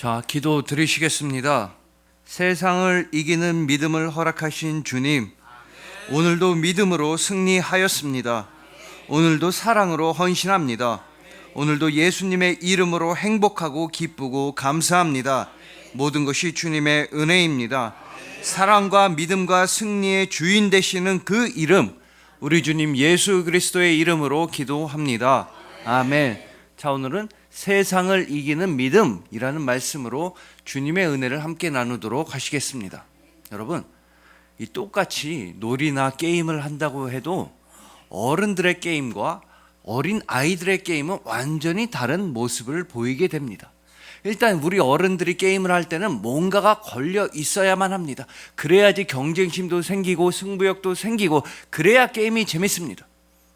자, 기도 드리시겠습니다. 세상을 이기는 믿음을 허락하신 주님, 오늘도 믿음으로 승리하였습니다. 오늘도 사랑으로 헌신합니다. 오늘도 예수님의 이름으로 행복하고 기쁘고 감사합니다. 모든 것이 주님의 은혜입니다. 사랑과 믿음과 승리의 주인 되시는 그 이름, 우리 주님 예수 그리스도의 이름으로 기도합니다. 아멘. 자, 오늘은 세상을 이기는 믿음이라는 말씀으로 주님의 은혜를 함께 나누도록 하시겠습니다. 여러분, 이 똑같이 놀이나 게임을 한다고 해도 어른들의 게임과 어린 아이들의 게임은 완전히 다른 모습을 보이게 됩니다. 일단 우리 어른들이 게임을 할 때는 뭔가가 걸려 있어야만 합니다. 그래야지 경쟁심도 생기고 승부욕도 생기고 그래야 게임이 재밌습니다.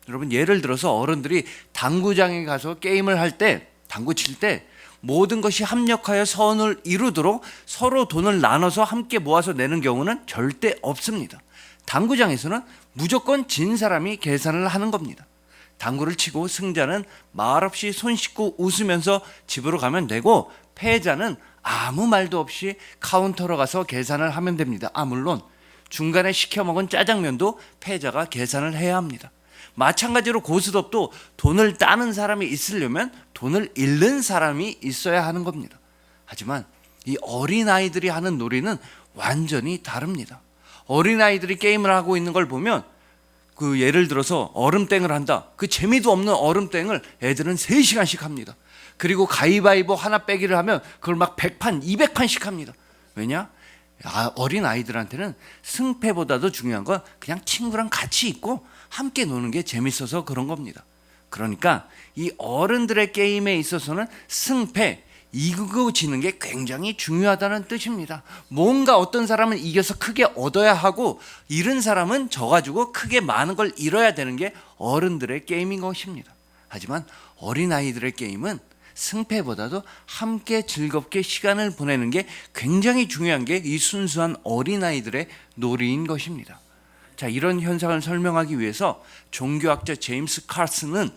여러분 예를 들어서 어른들이 당구장에 가서 게임을 할 때 당구 칠 때 모든 것이 합력하여 선을 이루도록 서로 돈을 나눠서 함께 모아서 내는 경우는 절대 없습니다. 당구장에서는 무조건 진 사람이 계산을 하는 겁니다. 당구를 치고 승자는 말없이 손 씻고 웃으면서 집으로 가면 되고 패자는 아무 말도 없이 카운터로 가서 계산을 하면 됩니다. 아 물론 중간에 시켜 먹은 짜장면도 패자가 계산을 해야 합니다. 마찬가지로 고스톱도 돈을 따는 사람이 있으려면 돈을 잃는 사람이 있어야 하는 겁니다. 하지만 이 어린아이들이 하는 놀이는 완전히 다릅니다. 어린아이들이 게임을 하고 있는 걸 보면 그 예를 들어서 얼음땡을 한다. 그 재미도 없는 얼음땡을 애들은 3시간씩 합니다. 그리고 가위바위보 하나 빼기를 하면 그걸 막 100판, 200판씩 합니다. 왜냐? 아, 어린 아이들한테는 승패보다도 중요한 건 그냥 친구랑 같이 있고 함께 노는 게 재밌어서 그런 겁니다. 그러니까 이 어른들의 게임에 있어서는 승패, 이기고 지는 게 굉장히 중요하다는 뜻입니다. 뭔가 어떤 사람은 이겨서 크게 얻어야 하고 잃은 사람은 져가지고 크게 많은 걸 잃어야 되는 게 어른들의 게임인 것입니다. 하지만 어린아이들의 게임은 승패보다도 함께 즐겁게 시간을 보내는 게 굉장히 중요한 게 이 순수한 어린아이들의 놀이인 것입니다. 자, 이런 현상을 설명하기 위해서 종교학자 제임스 칼슨은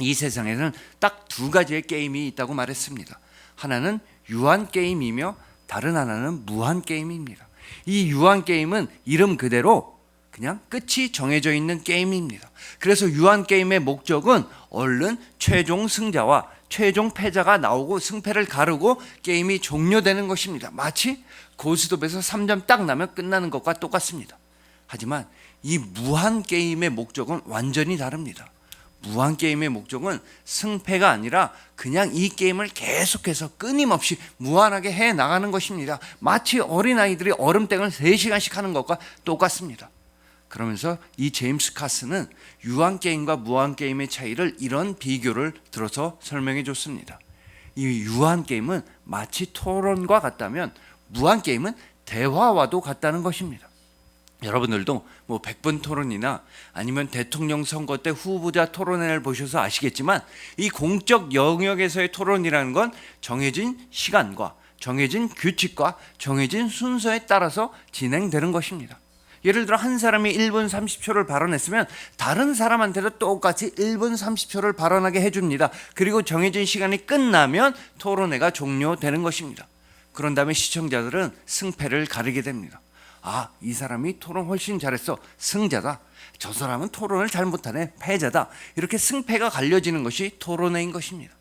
이 세상에는 딱 두 가지의 게임이 있다고 말했습니다. 하나는 유한 게임이며 다른 하나는 무한 게임입니다. 이 유한 게임은 이름 그대로 그냥 끝이 정해져 있는 게임입니다. 그래서 유한 게임의 목적은 얼른 최종 승자와 최종 패자가 나오고 승패를 가르고 게임이 종료되는 것입니다. 마치 고스톱에서 3점 딱 나면 끝나는 것과 똑같습니다. 하지만 이 무한 게임의 목적은 완전히 다릅니다. 무한 게임의 목적은 승패가 아니라 그냥 이 게임을 계속해서 끊임없이 무한하게 해 나가는 것입니다. 마치 어린아이들이 얼음땡을 3시간씩 하는 것과 똑같습니다. 그러면서 이 제임스 카스는 유한 게임과 무한 게임의 차이를 이런 비교를 들어서 설명해 줬습니다. 이 유한 게임은 마치 토론과 같다면 무한 게임은 대화와도 같다는 것입니다. 여러분들도 뭐 100분 토론이나 아니면 대통령 선거 때 후보자 토론회를 보셔서 아시겠지만 이 공적 영역에서의 토론이라는 건 정해진 시간과 정해진 규칙과 정해진 순서에 따라서 진행되는 것입니다. 예를 들어 한 사람이 1분 30초를 발언했으면 다른 사람한테도 똑같이 1분 30초를 발언하게 해줍니다. 그리고 정해진 시간이 끝나면 토론회가 종료되는 것입니다. 그런 다음에 시청자들은 승패를 가리게 됩니다. 아, 이 사람이 토론 훨씬 잘했어. 승자다. 저 사람은 토론을 잘 못하네. 패자다. 이렇게 승패가 갈려지는 것이 토론회인 것입니다.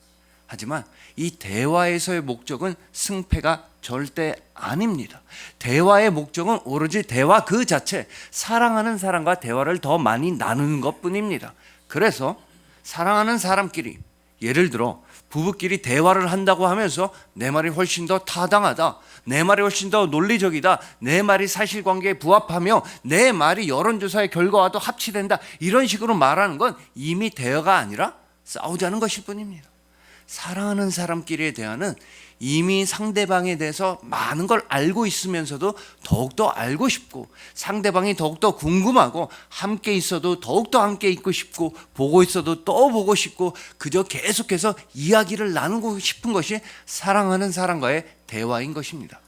하지만 이 대화에서의 목적은 승패가 절대 아닙니다. 대화의 목적은 오로지 대화 그 자체, 사랑하는 사람과 대화를 더 많이 나누는 것 뿐입니다. 그래서 사랑하는 사람끼리, 예를 들어 부부끼리 대화를 한다고 하면서 내 말이 훨씬 더 타당하다. 내 말이 훨씬 더 논리적이다. 내 말이 사실관계에 부합하며 내 말이 여론조사의 결과와도 합치된다. 이런 식으로 말하는 건 이미 대화가 아니라 싸우자는 것일 뿐입니다. 사랑하는 사람끼리의 대화는 이미 상대방에 대해서 많은 걸 알고 있으면서도 더욱더 알고 싶고 상대방이 더욱더 궁금하고 함께 있어도 더욱더 함께 있고 싶고 보고 있어도 또 보고 싶고 그저 계속해서 이야기를 나누고 싶은 것이 사랑하는 사람과의 대화인 것입니다.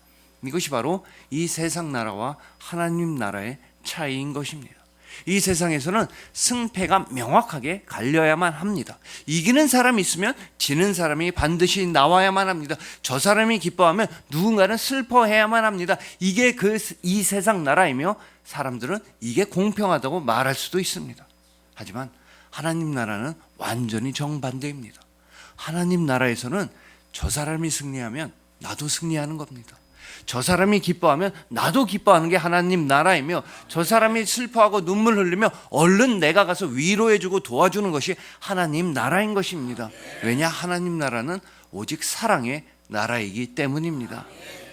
이것이 바로 이 세상 나라와 하나님 나라의 차이인 것입니다. 이 세상에서는 승패가 명확하게 갈려야만 합니다. 이기는 사람이 있으면 지는 사람이 반드시 나와야만 합니다. 저 사람이 기뻐하면 누군가는 슬퍼해야만 합니다. 이게 그 이 세상 나라이며 사람들은 이게 공평하다고 말할 수도 있습니다. 하지만 하나님 나라는 완전히 정반대입니다. 하나님 나라에서는 저 사람이 승리하면 나도 승리하는 겁니다. 저 사람이 기뻐하면 나도 기뻐하는 게 하나님 나라이며 저 사람이 슬퍼하고 눈물 흘리며 얼른 내가 가서 위로해주고 도와주는 것이 하나님 나라인 것입니다. 왜냐 하나님 나라는 오직 사랑의 나라이기 때문입니다.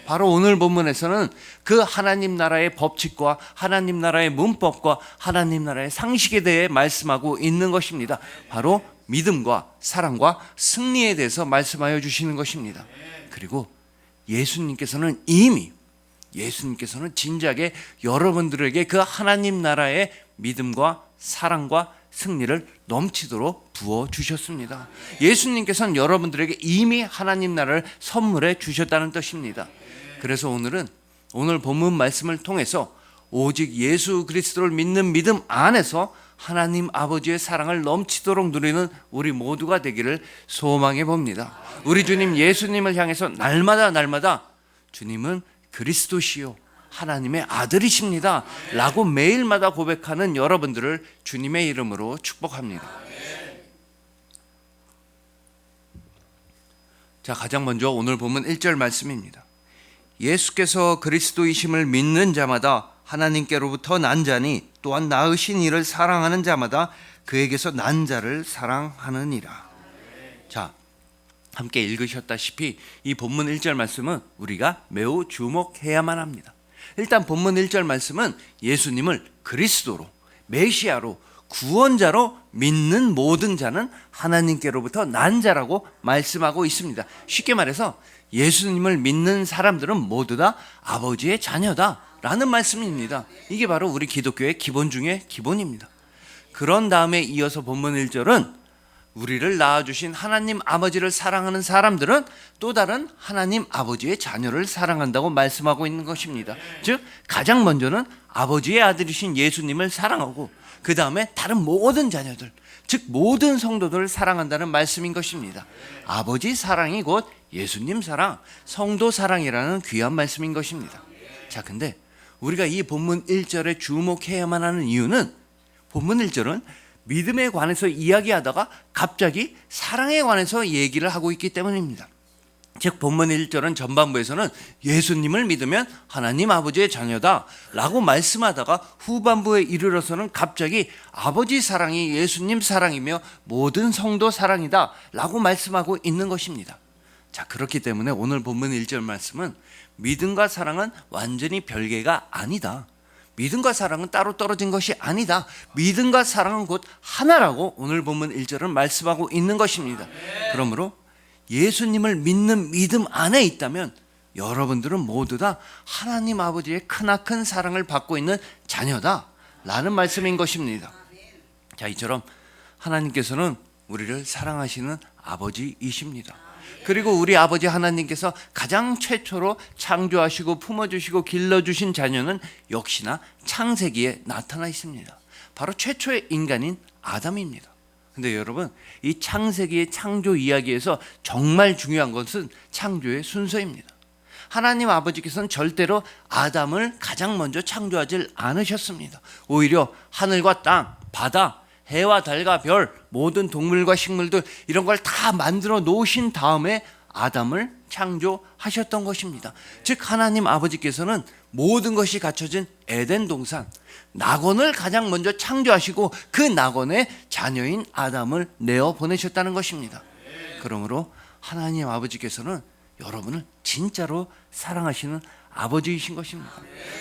바로 오늘 본문에서는 그 하나님 나라의 법칙과 하나님 나라의 문법과 하나님 나라의 상식에 대해 말씀하고 있는 것입니다. 바로 믿음과 사랑과 승리에 대해서 말씀하여 주시는 것입니다. 그리고 예수님께서는 이미 예수님께서는 진작에 여러분들에게 그 하나님 나라의 믿음과 사랑과 승리를 넘치도록 부어 주셨습니다. 예수님께서는 여러분들에게 이미 하나님 나라를 선물해 주셨다는 뜻입니다. 그래서 오늘은 오늘 본문 말씀을 통해서 오직 예수 그리스도를 믿는 믿음 안에서 하나님 아버지의 사랑을 넘치도록 누리는 우리 모두가 되기를 소망해 봅니다. 우리 주님 예수님을 향해서 날마다 날마다 주님은 그리스도시요 하나님의 아들이십니다. 라고 매일마다 고백하는 여러분들을 주님의 이름으로 축복합니다. 자, 가장 먼저 오늘 보면 1절 말씀입니다. 예수께서 그리스도이심을 믿는 자마다 하나님께로부터 난 자니 또한 낳으신 이를 사랑하는 자마다 그에게서 난 자를 사랑하느니라. 자, 함께 읽으셨다시피 이 본문 1절 말씀은 우리가 매우 주목해야만 합니다. 일단 본문 1절 말씀은 예수님을 그리스도로 메시아로 구원자로 믿는 모든 자는 하나님께로부터 난 자라고 말씀하고 있습니다. 쉽게 말해서 예수님을 믿는 사람들은 모두 다 아버지의 자녀다 라는 말씀입니다. 이게 바로 우리 기독교의 기본 중의 기본입니다. 그런 다음에 이어서 본문 1절은 우리를 낳아주신 하나님 아버지를 사랑하는 사람들은 또 다른 하나님 아버지의 자녀를 사랑한다고 말씀하고 있는 것입니다. 즉, 가장 먼저는 아버지의 아들이신 예수님을 사랑하고, 그 다음에 다른 모든 자녀들, 즉, 모든 성도들을 사랑한다는 말씀인 것입니다. 아버지 사랑이 곧 예수님 사랑, 성도 사랑이라는 귀한 말씀인 것입니다. 자, 근데 우리가 이 본문 1절에 주목해야만 하는 이유는 본문 1절은 믿음에 관해서 이야기하다가 갑자기 사랑에 관해서 얘기를 하고 있기 때문입니다. 즉 본문 1절은 전반부에서는 예수님을 믿으면 하나님 아버지의 자녀다 라고 말씀하다가 후반부에 이르러서는 갑자기 아버지 사랑이 예수님 사랑이며 모든 성도 사랑이다 라고 말씀하고 있는 것입니다. 자 그렇기 때문에 오늘 본문 1절 말씀은 믿음과 사랑은 완전히 별개가 아니다. 믿음과 사랑은 따로 떨어진 것이 아니다. 믿음과 사랑은 곧 하나라고 오늘 본문 1절은 말씀하고 있는 것입니다. 그러므로 예수님을 믿는 믿음 안에 있다면 여러분들은 모두 다 하나님 아버지의 크나큰 사랑을 받고 있는 자녀다. 라는 말씀인 것입니다. 자, 이처럼 하나님께서는 우리를 사랑하시는 아버지이십니다. 그리고 우리 아버지 하나님께서 가장 최초로 창조하시고 품어주시고 길러주신 자녀는 역시나 창세기에 나타나 있습니다. 바로 최초의 인간인 아담입니다. 근데 여러분, 이 창세기의 창조 이야기에서 정말 중요한 것은 창조의 순서입니다. 하나님 아버지께서는 절대로 아담을 가장 먼저 창조하지 않으셨습니다. 오히려 하늘과 땅, 바다, 해와 달과 별, 모든 동물과 식물들 이런 걸 다 만들어 놓으신 다음에 아담을 창조하셨던 것입니다. 즉 하나님 아버지께서는 모든 것이 갖춰진 에덴 동산 낙원을 가장 먼저 창조하시고 그 낙원에 자녀인 아담을 내어 보내셨다는 것입니다. 그러므로 하나님 아버지께서는 여러분을 진짜로 사랑하시는 아버지이신 것입니다.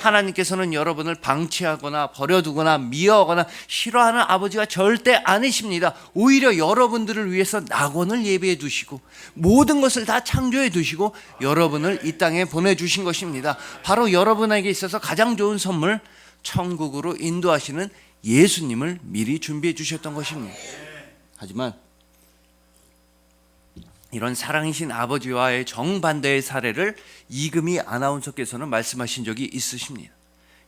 하나님께서는 여러분을 방치하거나 버려두거나 미워하거나 싫어하는 아버지가 절대 아니십니다. 오히려 여러분들을 위해서 낙원을 예비해 두시고 모든 것을 다 창조해 두시고 여러분을 이 땅에 보내 주신 것입니다. 바로 여러분에게 있어서 가장 좋은 선물, 천국으로 인도하시는 예수님을 미리 준비해 주셨던 것입니다. 하지만 이런 사랑이신 아버지와의 정반대의 사례를 이금희 아나운서께서는 말씀하신 적이 있으십니다.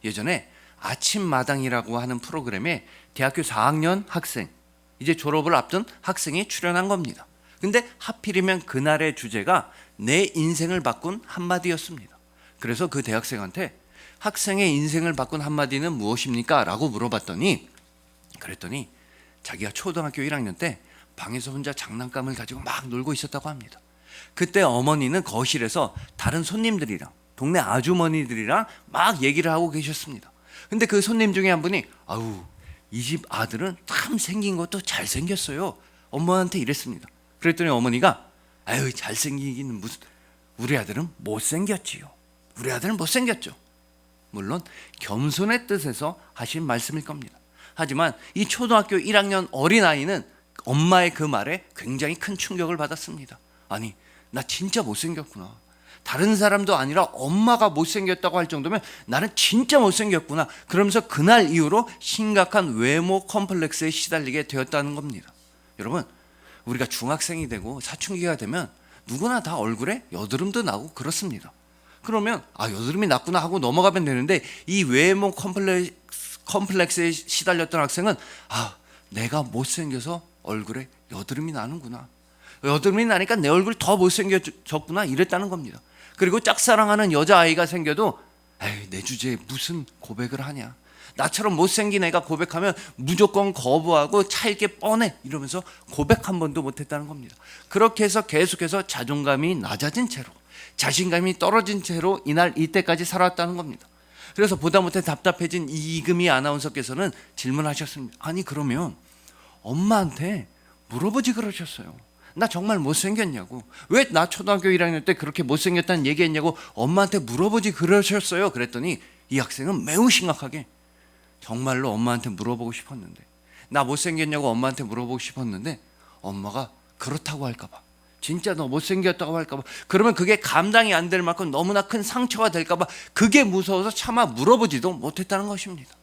예전에 아침마당이라고 하는 프로그램에 대학교 4학년 학생, 이제 졸업을 앞둔 학생이 출연한 겁니다. 근데 하필이면 그날의 주제가 내 인생을 바꾼 한마디였습니다. 그래서 그 대학생한테 학생의 인생을 바꾼 한마디는 무엇입니까? 라고 물어봤더니 그랬더니 자기가 초등학교 1학년 때 방에서 혼자 장난감을 가지고 막 놀고 있었다고 합니다. 그때 어머니는 거실에서 다른 손님들이랑 동네 아주머니들이랑 막 얘기를 하고 계셨습니다. 근데 그 손님 중에 한 분이 아우 이 집 아들은 참 생긴 것도 잘 생겼어요. 엄마한테 이랬습니다. 그랬더니 어머니가 아유 잘 생기기는 무슨 우리 아들은 못 생겼지요. 우리 아들은 못 생겼죠. 물론 겸손의 뜻에서 하신 말씀일 겁니다. 하지만 이 초등학교 1학년 어린아이는 엄마의 그 말에 굉장히 큰 충격을 받았습니다. 아니, 나 진짜 못생겼구나. 다른 사람도 아니라 엄마가 못생겼다고 할 정도면 나는 진짜 못생겼구나. 그러면서 그날 이후로 심각한 외모 컴플렉스에 시달리게 되었다는 겁니다. 여러분, 우리가 중학생이 되고 사춘기가 되면 누구나 다 얼굴에 여드름도 나고 그렇습니다. 그러면 아 여드름이 났구나 하고 넘어가면 되는데 이 외모 컴플렉스, 컴플렉스에 시달렸던 학생은 아 내가 못생겨서 얼굴에 여드름이 나는구나. 여드름이 나니까 내 얼굴 더 못생겨졌구나. 이랬다는 겁니다. 그리고 짝사랑하는 여자아이가 생겨도 에이 내 주제에 무슨 고백을 하냐. 나처럼 못생긴 애가 고백하면 무조건 거부하고 차일 게 뻔해. 이러면서 고백 한 번도 못했다는 겁니다. 그렇게 해서 계속해서 자존감이 낮아진 채로 자신감이 떨어진 채로 이날 이때까지 살아왔다는 겁니다. 그래서 보다 못해 답답해진 이금희 아나운서께서는 질문하셨습니다. 아니 그러면 엄마한테 물어보지 그러셨어요. 나 정말 못생겼냐고. 왜 나 초등학교 1학년 때 그렇게 못생겼다는 얘기했냐고 엄마한테 물어보지 그러셨어요. 그랬더니 이 학생은 매우 심각하게 정말로 엄마한테 물어보고 싶었는데 나 못생겼냐고 엄마한테 물어보고 싶었는데 엄마가 그렇다고 할까봐 진짜 너 못생겼다고 할까봐 그러면 그게 감당이 안 될 만큼 너무나 큰 상처가 될까봐 그게 무서워서 차마 물어보지도 못했다는 것입니다.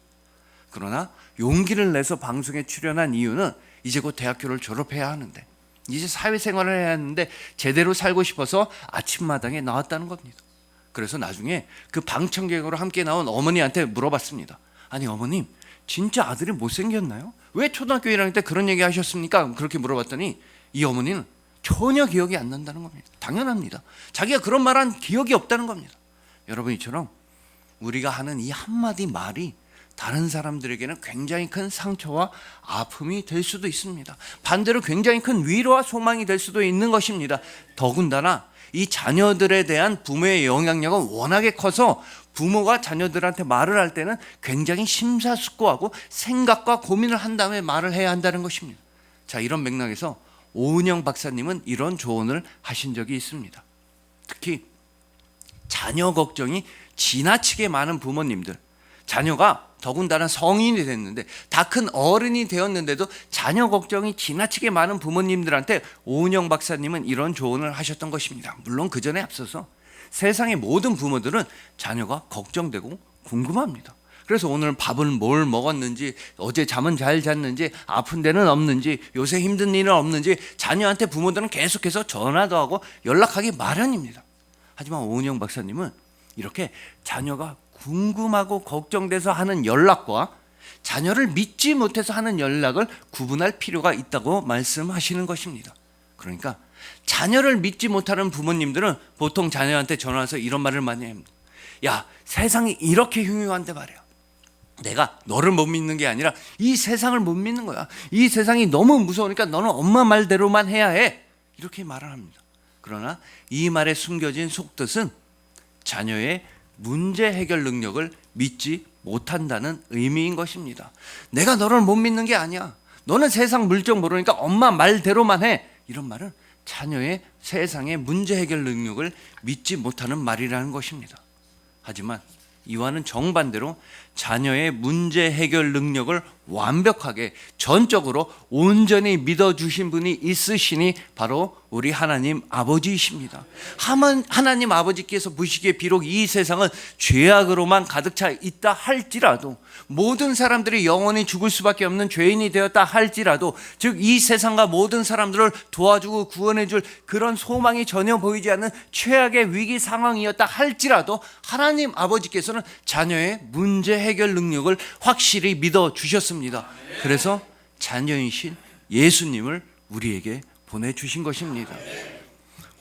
그러나 용기를 내서 방송에 출연한 이유는 이제 곧 대학교를 졸업해야 하는데 이제 사회생활을 해야 하는데 제대로 살고 싶어서 아침마당에 나왔다는 겁니다. 그래서 나중에 그 방청객으로 함께 나온 어머니한테 물어봤습니다. 아니 어머님 진짜 아들이 못생겼나요? 왜 초등학교 1학년 때 그런 얘기 하셨습니까? 그렇게 물어봤더니 이 어머니는 전혀 기억이 안 난다는 겁니다. 당연합니다. 자기가 그런 말 한 기억이 없다는 겁니다. 여러분 이처럼 우리가 하는 이 한마디 말이 다른 사람들에게는 굉장히 큰 상처와 아픔이 될 수도 있습니다. 반대로 굉장히 큰 위로와 소망이 될 수도 있는 것입니다. 더군다나 이 자녀들에 대한 부모의 영향력은 워낙에 커서 부모가 자녀들한테 말을 할 때는 굉장히 심사숙고하고 생각과 고민을 한 다음에 말을 해야 한다는 것입니다. 자, 이런 맥락에서 오은영 박사님은 이런 조언을 하신 적이 있습니다. 특히 자녀 걱정이 지나치게 많은 부모님들, 자녀가 더군다나 성인이 됐는데 다 큰 어른이 되었는데도 자녀 걱정이 지나치게 많은 부모님들한테 오은영 박사님은 이런 조언을 하셨던 것입니다. 물론 그 전에 앞서서 세상의 모든 부모들은 자녀가 걱정되고 궁금합니다. 그래서 오늘 밥은 뭘 먹었는지, 어제 잠은 잘 잤는지, 아픈 데는 없는지, 요새 힘든 일은 없는지 자녀한테 부모들은 계속해서 전화도 하고 연락하기 마련입니다. 하지만 오은영 박사님은 이렇게 자녀가 궁금하고 걱정돼서 하는 연락과 자녀를 믿지 못해서 하는 연락을 구분할 필요가 있다고 말씀하시는 것입니다. 그러니까 자녀를 믿지 못하는 부모님들은 보통 자녀한테 전화해서 이런 말을 많이 합니다. 야, 세상이 이렇게 흉흉한데 말이야. 내가 너를 못 믿는 게 아니라 이 세상을 못 믿는 거야. 이 세상이 너무 무서우니까 너는 엄마 말대로만 해야 해. 이렇게 말을 합니다. 그러나 이 말에 숨겨진 속뜻은 자녀의 문제 해결 능력을 믿지 못한다는 의미인 것입니다. 내가 너를 못 믿는 게 아니야. 너는 세상 물정 모르니까 엄마 말대로만 해. 이런 말은 자녀의 세상의 문제 해결 능력을 믿지 못하는 말이라는 것입니다. 하지만 이와는 정반대로 자녀의 문제 해결 능력을 완벽하게 전적으로 온전히 믿어주신 분이 있으시니 바로 우리 하나님 아버지이십니다. 하나님 아버지께서 보시기에 비록 이 세상은 죄악으로만 가득 차 있다 할지라도 모든 사람들이 영원히 죽을 수밖에 없는 죄인이 되었다 할지라도 즉 이 세상과 모든 사람들을 도와주고 구원해 줄 그런 소망이 전혀 보이지 않는 최악의 위기 상황이었다 할지라도 하나님 아버지께서는 자녀의 문제 해결 능력을 확실히 믿어 주셨습니다. 그래서 자녀이신 예수님을 우리에게 보내 주신 것입니다.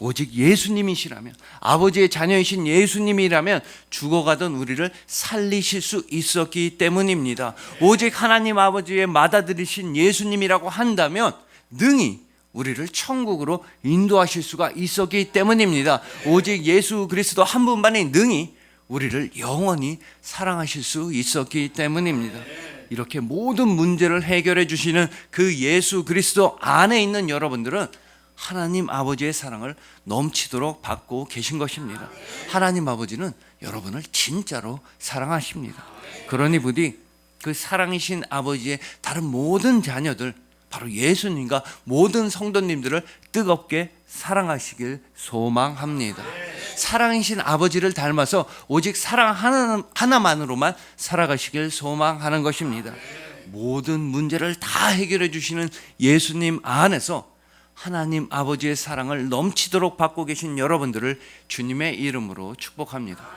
오직 예수님이시라면 아버지의 자녀이신 예수님이라면 죽어가던 우리를 살리실 수 있었기 때문입니다. 오직 하나님 아버지의 맏아들이신 예수님이라고 한다면 능히 우리를 천국으로 인도하실 수가 있었기 때문입니다. 오직 예수 그리스도 한 분만이 능히 우리를 영원히 사랑하실 수 있었기 때문입니다. 이렇게 모든 문제를 해결해 주시는 그 예수 그리스도 안에 있는 여러분들은 하나님 아버지의 사랑을 넘치도록 받고 계신 것입니다. 하나님 아버지는 여러분을 진짜로 사랑하십니다. 그러니 부디 그 사랑이신 아버지의 다른 모든 자녀들 바로 예수님과 모든 성도님들을 뜨겁게 사랑하시길 소망합니다. 사랑이신 아버지를 닮아서 오직 사랑 하나, 하나만으로만 살아가시길 소망하는 것입니다. 모든 문제를 다 해결해 주시는 예수님 안에서 하나님 아버지의 사랑을 넘치도록 받고 계신 여러분들을 주님의 이름으로 축복합니다.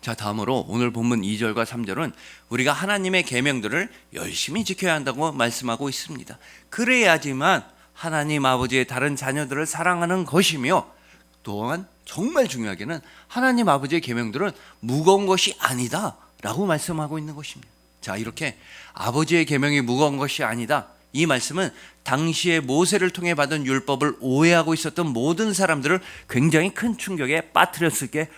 자, 다음으로 오늘 본문 2절과 3절은 우리가 하나님의 계명들을 열심히 지켜야 한다고 말씀하고 있습니다. 그래야지만 하나님 아버지의 다른 자녀들을 사랑하는 것이며 또한 정말 중요하게는 하나님 아버지의 계명들은 무거운 것이 아니다라고 말씀하고 있는 것입니다. 자, 이렇게 아버지의 계명이 무거운 것이 아니다. 이 말씀은 당시에 모세를 통해 받은 율법을 오해하고 있었던 모든 사람들을 굉장히 큰 충격에 빠뜨렸을 게.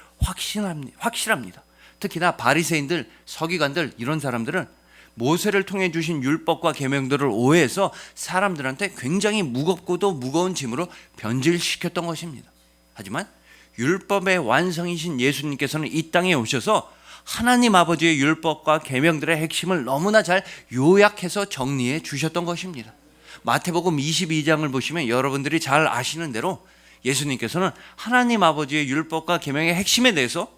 확실합니다. 특히나 바리새인들, 서기관들 이런 사람들은 모세를 통해 주신 율법과 계명들을 오해해서 사람들한테 굉장히 무겁고도 무거운 짐으로 변질시켰던 것입니다. 하지만 율법의 완성이신 예수님께서는 이 땅에 오셔서 하나님 아버지의 율법과 계명들의 핵심을 너무나 잘 요약해서 정리해 주셨던 것입니다. 마태복음 22장을 보시면 여러분들이 잘 아시는 대로 예수님께서는 하나님 아버지의 율법과 계명의 핵심에 대해서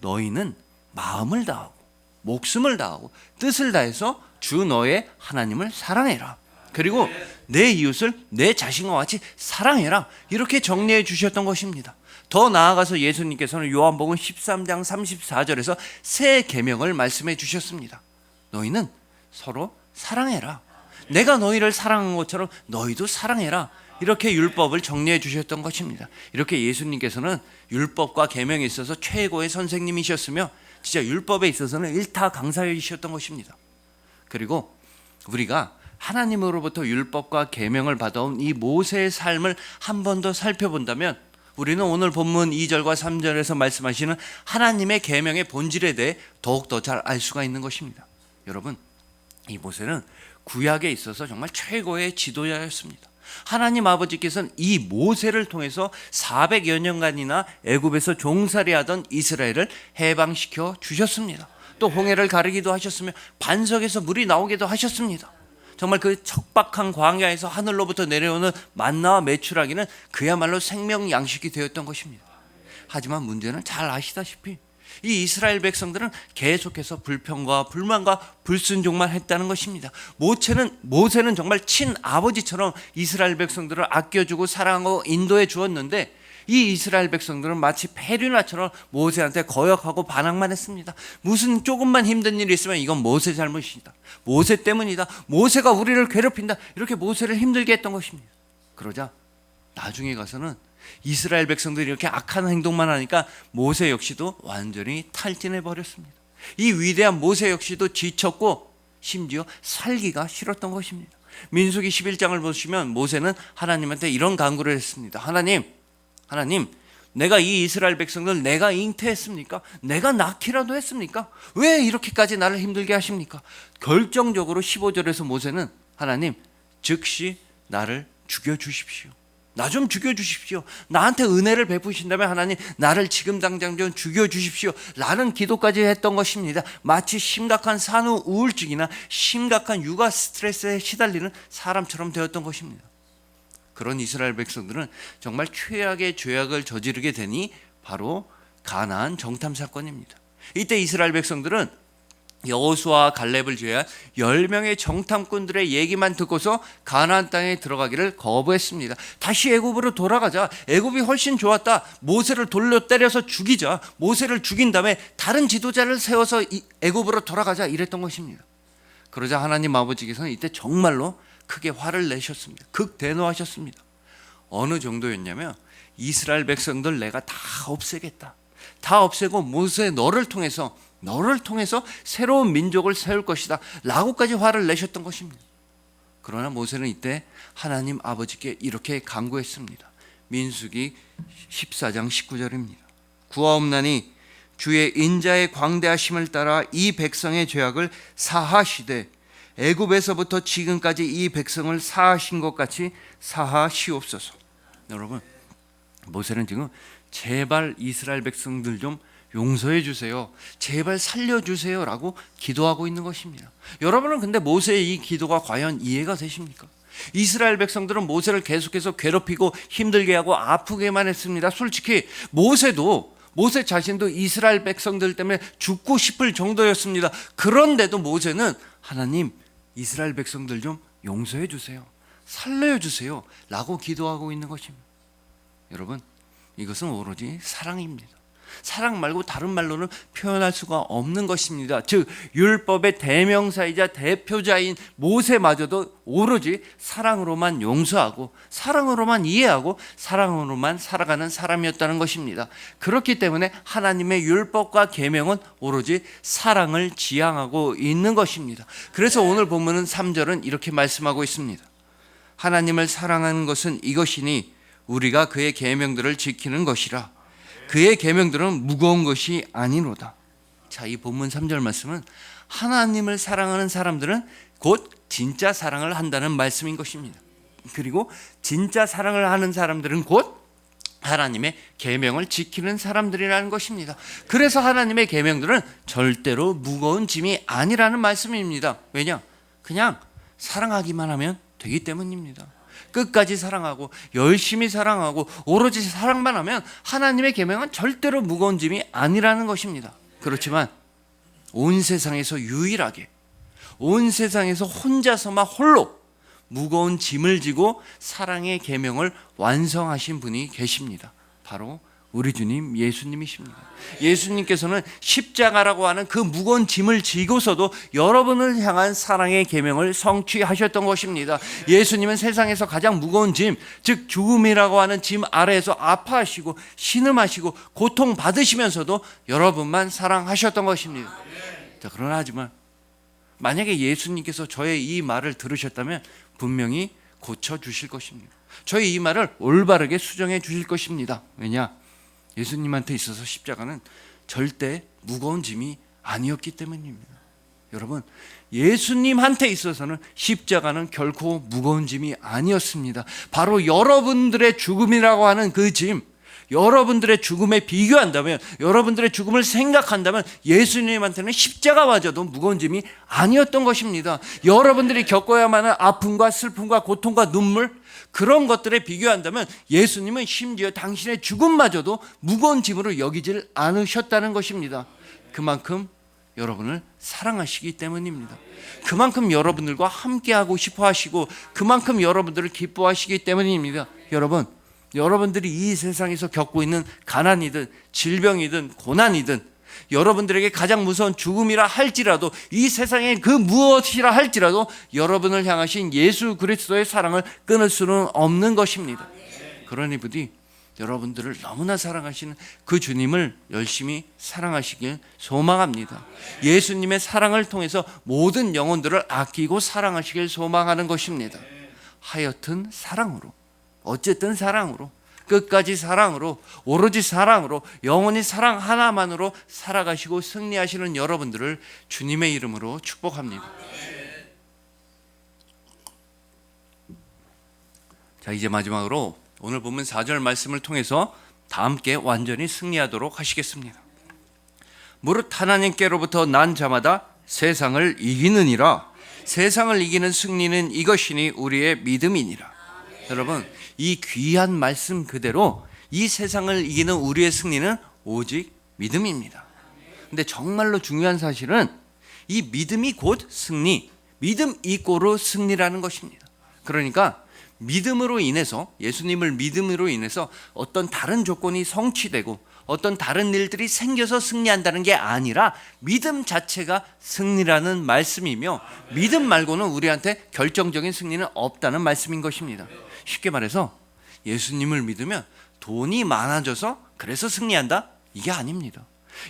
너희는 마음을 다하고 목숨을 다하고 뜻을 다해서 주 너의 하나님을 사랑해라. 그리고 내 이웃을 내 자신과 같이 사랑해라. 이렇게 정리해 주셨던 것입니다. 더 나아가서 예수님께서는 요한복음 13장 34절에서 새 계명을 말씀해 주셨습니다. 너희는 서로 사랑해라. 내가 너희를 사랑한 것처럼 너희도 사랑해라. 이렇게 율법을 정리해 주셨던 것입니다. 이렇게 예수님께서는 율법과 계명에 있어서 최고의 선생님이셨으며 진짜 율법에 있어서는 일타 강사이셨던 것입니다. 그리고 우리가 하나님으로부터 율법과 계명을 받아온 이 모세의 삶을 한 번 더 살펴본다면 우리는 오늘 본문 2절과 3절에서 말씀하시는 하나님의 계명의 본질에 대해 더욱더 잘 알 수가 있는 것입니다. 여러분, 이 모세는 구약에 있어서 정말 최고의 지도자였습니다. 하나님 아버지께서는 이 모세를 통해서 400여 년간이나 애굽에서 종살이하던 이스라엘을 해방시켜 주셨습니다. 또 홍해를 가르기도 하셨으며 반석에서 물이 나오기도 하셨습니다. 정말 그 척박한 광야에서 하늘로부터 내려오는 만나와 메추라기는 그야말로 생명 양식이 되었던 것입니다. 하지만 문제는 잘 아시다시피 이 이스라엘 백성들은 계속해서 불평과 불만과 불순종만 했다는 것입니다. 모세는 모세는 정말 친 아버지처럼 이스라엘 백성들을 아껴주고 사랑하고 인도해 주었는데 이 이스라엘 백성들은 마치 페류나처럼 모세한테 거역하고 반항만 했습니다. 무슨 조금만 힘든 일이 있으면 이건 모세 잘못이다. 모세 때문이다. 모세가 우리를 괴롭힌다. 이렇게 모세를 힘들게 했던 것입니다. 그러자 나중에 가서는 이스라엘 백성들이 이렇게 악한 행동만 하니까 모세 역시도 완전히 탈진해 버렸습니다. 이 위대한 모세 역시도 지쳤고 심지어 살기가 싫었던 것입니다. 민수기 11장을 보시면 모세는 하나님한테 이런 간구를 했습니다. 하나님, 하나님, 내가 이 이스라엘 백성들 내가 잉태했습니까? 내가 낳기라도 했습니까? 왜 이렇게까지 나를 힘들게 하십니까? 결정적으로 15절에서 모세는 하나님, 즉시 나를 죽여 주십시오. 나 좀 죽여 주십시오. 나한테 은혜를 베푸신다면 하나님 나를 지금 당장 좀 죽여 주십시오. 라는 기도까지 했던 것입니다. 마치 심각한 산후 우울증이나 심각한 육아 스트레스에 시달리는 사람처럼 되었던 것입니다. 그런 이스라엘 백성들은 정말 최악의 죄악을 저지르게 되니 바로 가나안 정탐 사건입니다. 이때 이스라엘 백성들은 여호수아와 갈렙을 제외한 10명의 정탐꾼들의 얘기만 듣고서 가나안 땅에 들어가기를 거부했습니다. 다시 애굽으로 돌아가자. 애굽이 훨씬 좋았다. 모세를 돌려 때려서 죽이자. 모세를 죽인 다음에 다른 지도자를 세워서 이 애굽으로 돌아가자 이랬던 것입니다. 그러자 하나님 아버지께서는 이때 정말로 크게 화를 내셨습니다. 극대노하셨습니다. 어느 정도였냐면 이스라엘 백성들 내가 다 없애겠다. 다 없애고 모세 너를 통해서 너를 통해서 새로운 민족을 세울 것이다. 라고까지 화를 내셨던 것입니다. 그러나 모세는 이때 하나님 아버지께 이렇게 간구했습니다. 민수기 14장 19절입니다. 구하옵나니 주의 인자의 광대하심을 따라 이 백성의 죄악을 사하시되 애굽에서부터 지금까지 이 백성을 사하신 것 같이 사하시옵소서. 여러분 모세는 지금 제발 이스라엘 백성들 좀 용서해 주세요. 제발 살려 주세요라고 기도하고 있는 것입니다. 여러분은 근데 모세의 이 기도가 과연 이해가 되십니까? 이스라엘 백성들은 모세를 계속해서 괴롭히고 힘들게 하고 아프게만 했습니다. 솔직히 모세도 모세 자신도 이스라엘 백성들 때문에 죽고 싶을 정도였습니다. 그런데도 모세는 하나님 이스라엘 백성들 좀 용서해 주세요. 살려 주세요. 라고 기도하고 있는 것입니다. 여러분, 이것은 오로지 사랑입니다. 사랑 말고 다른 말로는 표현할 수가 없는 것입니다. 즉 율법의 대명사이자 대표자인 모세마저도 오로지 사랑으로만 용서하고 사랑으로만 이해하고 사랑으로만 살아가는 사람이었다는 것입니다. 그렇기 때문에 하나님의 율법과 계명은 오로지 사랑을 지향하고 있는 것입니다. 그래서 오늘 본문은 3절은 이렇게 말씀하고 있습니다. 하나님을 사랑하는 것은 이것이니 우리가 그의 계명들을 지키는 것이라. 그의 계명들은 무거운 것이 아니로다. 자, 이 본문 3절 말씀은 하나님을 사랑하는 사람들은 곧 진짜 사랑을 한다는 말씀인 것입니다. 그리고 진짜 사랑을 하는 사람들은 곧 하나님의 계명을 지키는 사람들이라는 것입니다. 그래서 하나님의 계명들은 절대로 무거운 짐이 아니라는 말씀입니다. 왜냐? 그냥 사랑하기만 하면 되기 때문입니다. 끝까지 사랑하고 열심히 사랑하고 오로지 사랑만 하면 하나님의 계명은 절대로 무거운 짐이 아니라는 것입니다. 그렇지만 온 세상에서 유일하게 온 세상에서 혼자서만 홀로 무거운 짐을 지고 사랑의 계명을 완성하신 분이 계십니다. 바로 우리 주님 예수님이십니다. 예수님께서는 십자가라고 하는 그 무거운 짐을 지고서도 여러분을 향한 사랑의 계명을 성취하셨던 것입니다. 예수님은 세상에서 가장 무거운 짐, 즉 죽음이라고 하는 짐 아래에서 아파하시고 신음하시고 고통 받으시면서도 여러분만 사랑하셨던 것입니다. 자, 그러나 하지만 만약에 예수님께서 저의 이 말을 들으셨다면 분명히 고쳐 주실 것입니다. 저의 이 말을 올바르게 수정해 주실 것입니다. 왜냐? 예수님한테 있어서 십자가는 절대 무거운 짐이 아니었기 때문입니다. 여러분, 예수님한테 있어서는 십자가는 결코 무거운 짐이 아니었습니다. 바로 여러분들의 죽음이라고 하는 그 짐, 여러분들의 죽음에 비교한다면, 여러분들의 죽음을 생각한다면 예수님한테는 십자가마저도 무거운 짐이 아니었던 것입니다. 여러분들이 겪어야만 하는 아픔과 슬픔과 고통과 눈물, 그런 것들에 비교한다면 예수님은 심지어 당신의 죽음마저도 무거운 짐으로 여기질 않으셨다는 것입니다. 그만큼 여러분을 사랑하시기 때문입니다. 그만큼 여러분들과 함께하고 싶어 하시고 그만큼 여러분들을 기뻐하시기 때문입니다. 여러분, 여러분들이 이 세상에서 겪고 있는 가난이든 질병이든 고난이든 여러분들에게 가장 무서운 죽음이라 할지라도 이 세상에 그 무엇이라 할지라도 여러분을 향하신 예수 그리스도의 사랑을 끊을 수는 없는 것입니다. 그러니 부디 여러분들을 너무나 사랑하시는 그 주님을 열심히 사랑하시길 소망합니다. 예수님의 사랑을 통해서 모든 영혼들을 아끼고 사랑하시길 소망하는 것입니다. 하여튼 사랑으로 어쨌든 사랑으로 끝까지 사랑으로 오로지 사랑으로 영원히 사랑 하나만으로 살아가시고 승리하시는 여러분들을 주님의 이름으로 축복합니다. 자 이제 마지막으로 오늘 보면 4절 말씀을 통해서 다 함께 완전히 승리하도록 하시겠습니다. 무릇 하나님께로부터 난 자마다 세상을 이기느니라 세상을 이기는 승리는 이것이니 우리의 믿음이니라. 여러분 이 귀한 말씀 그대로 이 세상을 이기는 우리의 승리는 오직 믿음입니다. 근데 정말로 중요한 사실은 이 믿음이 곧 승리, 믿음 이꼬르 승리라는 것입니다. 그러니까 믿음으로 인해서 예수님을 믿음으로 인해서 어떤 다른 조건이 성취되고 어떤 다른 일들이 생겨서 승리한다는 게 아니라 믿음 자체가 승리라는 말씀이며 믿음 말고는 우리한테 결정적인 승리는 없다는 말씀인 것입니다. 쉽게 말해서 예수님을 믿으면 돈이 많아져서 그래서 승리한다? 이게 아닙니다.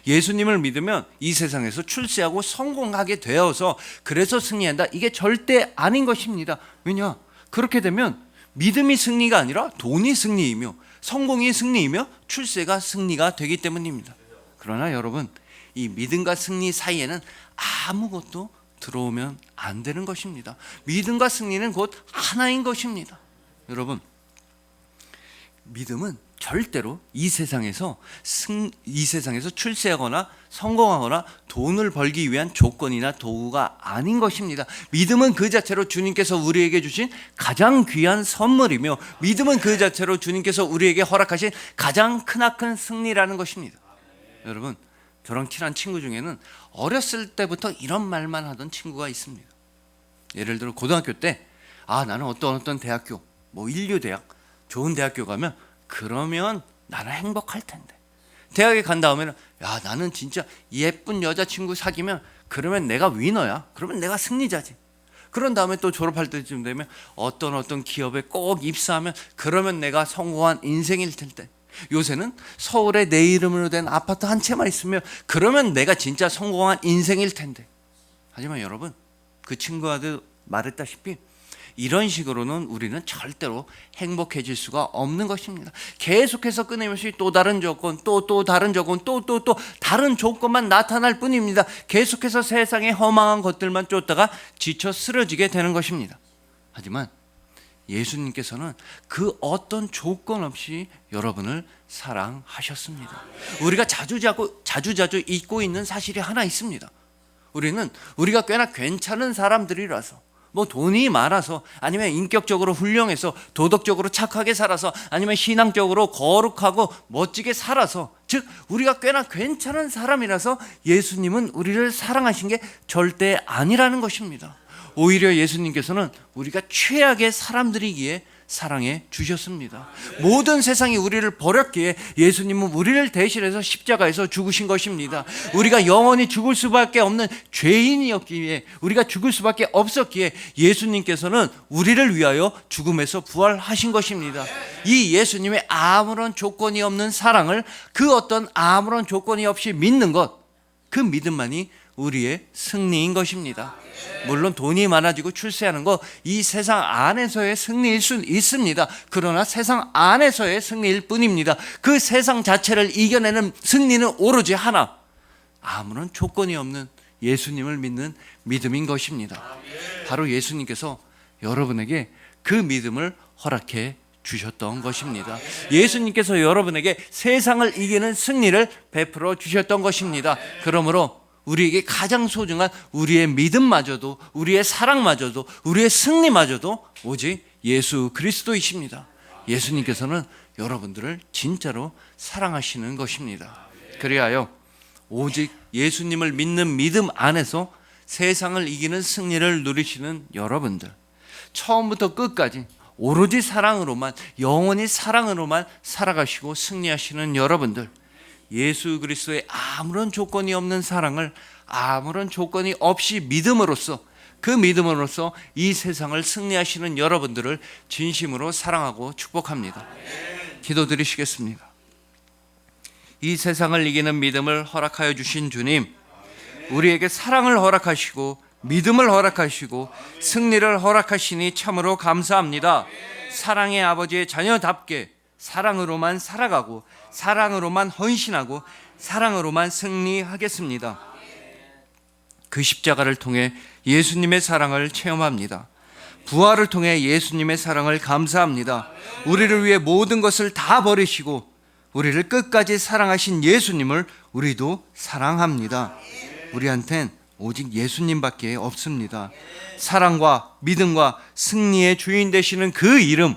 예수님을 믿으면 이 세상에서 출세하고 성공하게 되어서 그래서 승리한다? 이게 절대 아닌 것입니다. 왜냐? 그렇게 되면 믿음이 승리가 아니라 돈이 승리이며 성공이 승리이며 출세가 승리가 되기 때문입니다. 그러나 여러분, 이 믿음과 승리 사이에는 아무것도 들어오면 안 되는 것입니다. 믿음과 승리는 곧 하나인 것입니다. 여러분, 믿음은 절대로 이 세상에서 승, 이 세상에서 출세하거나 성공하거나 돈을 벌기 위한 조건이나 도구가 아닌 것입니다. 믿음은 그 자체로 주님께서 우리에게 주신 가장 귀한 선물이며 믿음은 그 자체로 주님께서 우리에게 허락하신 가장 크나큰 승리라는 것입니다. 여러분, 저랑 친한 친구 중에는 어렸을 때부터 이런 말만 하던 친구가 있습니다. 예를 들어 고등학교 때 아, 나는 어떤 어떤 대학교, 뭐 인류 대학, 좋은 대학교 가면 그러면 나는 행복할 텐데. 대학에 간 다음에는 야 나는 진짜 예쁜 여자친구 사귀면 그러면 내가 위너야. 그러면 내가 승리자지. 그런 다음에 또 졸업할 때쯤 되면 어떤 어떤 기업에 꼭 입사하면 그러면 내가 성공한 인생일 텐데. 요새는 서울에 내 이름으로 된 아파트 한 채만 있으면 그러면 내가 진짜 성공한 인생일 텐데. 하지만 여러분 그 친구한테 말했다시피 이런 식으로는 우리는 절대로 행복해질 수가 없는 것입니다. 계속해서 끊임없이 또 다른 조건, 또 또 다른 조건, 또 또 또 다른 조건만 나타날 뿐입니다. 계속해서 세상의 허망한 것들만 쫓다가 지쳐 쓰러지게 되는 것입니다. 하지만 예수님께서는 그 어떤 조건 없이 여러분을 사랑하셨습니다. 우리가 자주자주 자주자주 잊고 있는 사실이 하나 있습니다. 우리는 우리가 꽤나 괜찮은 사람들이라서 뭐 돈이 많아서 아니면 인격적으로 훌륭해서 도덕적으로 착하게 살아서 아니면 신앙적으로 거룩하고 멋지게 살아서 즉 우리가 꽤나 괜찮은 사람이라서 예수님은 우리를 사랑하신 게 절대 아니라는 것입니다. 오히려 예수님께서는 우리가 최악의 사람들이기에 사랑해 주셨습니다. 모든 세상이 우리를 버렸기에 예수님은 우리를 대신해서 십자가에서 죽으신 것입니다. 우리가 영원히 죽을 수밖에 없는 죄인이었기에 우리가 죽을 수밖에 없었기에 예수님께서는 우리를 위하여 죽음에서 부활하신 것입니다. 이 예수님의 아무런 조건이 없는 사랑을 그 어떤 아무런 조건이 없이 믿는 것, 그 믿음만이 우리의 승리인 것입니다. 물론 돈이 많아지고 출세하는 거 이 세상 안에서의 승리일 수 있습니다. 그러나 세상 안에서의 승리일 뿐입니다. 그 세상 자체를 이겨내는 승리는 오로지 하나. 아무런 조건이 없는 예수님을 믿는 믿음인 것입니다. 바로 예수님께서 여러분에게 그 믿음을 허락해 주셨던 것입니다. 예수님께서 여러분에게 세상을 이기는 승리를 베풀어 주셨던 것입니다. 그러므로 우리에게 가장 소중한 우리의 믿음마저도 우리의 사랑마저도 우리의 승리마저도 오직 예수 그리스도이십니다. 예수님께서는 여러분들을 진짜로 사랑하시는 것입니다. 그리하여 오직 예수님을 믿는 믿음 안에서 세상을 이기는 승리를 누리시는 여러분들 처음부터 끝까지 오로지 사랑으로만 영원히 사랑으로만 살아가시고 승리하시는 여러분들 예수 그리스도의 아무런 조건이 없는 사랑을 아무런 조건이 없이 믿음으로써 그 믿음으로써 이 세상을 승리하시는 여러분들을 진심으로 사랑하고 축복합니다. 기도드리시겠습니다. 이 세상을 이기는 믿음을 허락하여 주신 주님, 우리에게 사랑을 허락하시고 믿음을 허락하시고 승리를 허락하시니 참으로 감사합니다. 사랑의 아버지의 자녀답게 사랑으로만 살아가고 사랑으로만 헌신하고 사랑으로만 승리하겠습니다. 그 십자가를 통해 예수님의 사랑을 체험합니다. 부활을 통해 예수님의 사랑을 감사합니다. 우리를 위해 모든 것을 다 버리시고 우리를 끝까지 사랑하신 예수님을 우리도 사랑합니다. 우리한텐 오직 예수님밖에 없습니다. 사랑과 믿음과 승리의 주인 되시는 그 이름